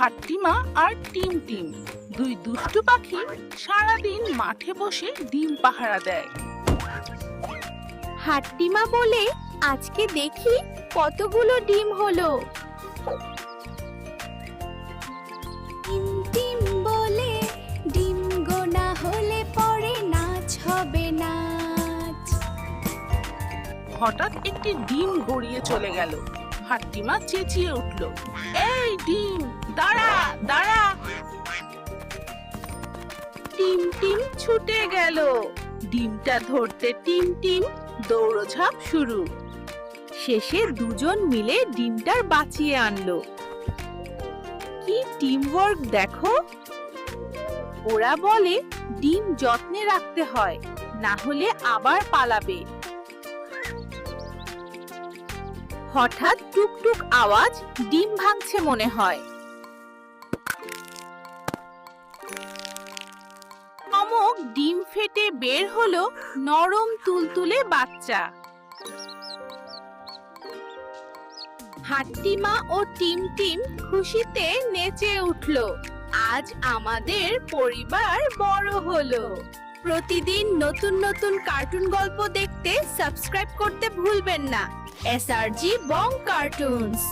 হাট্টিমা আর team team দুই দুষ্টু পাখি সারাদিন মাঠে বসে ডিম পাহারা দেয়। হাট্টিমা বলে আজকে দেখি কতগুলো ডিম হলো। বলে ডিম গোনা হলে পরে নাচ হবে নাচ। হঠাৎ একটি ডিম গড়িয়ে চলে গেল। হাট্টিমা চেঁচিয়ে উঠল, এই ডিম, দাঁড়া দাঁড়া। টিম টিম ছুটে গেল। ডিমটা ধরতে টিম টিম, দৌড়ঝাঁপ শুরু। শেষে দুজন মিলে ডিমটার বাঁচিয়ে আনলো। কি টিম ওয়ার্ক দেখো? ওরা বলে, ডিম যত্নে রাখতে হয়, না হলে আবার পালাবে। হঠাৎ টুকটুক আওয়াজ ডিম ভাঙছে মনে হয়। অমক ডিম ফেটে বের হলো নরম তুলতুলে বাচ্চা। হাট্টিমা ও টিম টিম খুশিতে নেচে উঠল। আজ আমাদের পরিবার বড় হলো। প্রতিদিন নতুন নতুন কার্টুন গল্প দেখতে সাবস্ক্রাইব করতে ভুলবেন না। SRG bong cartoons.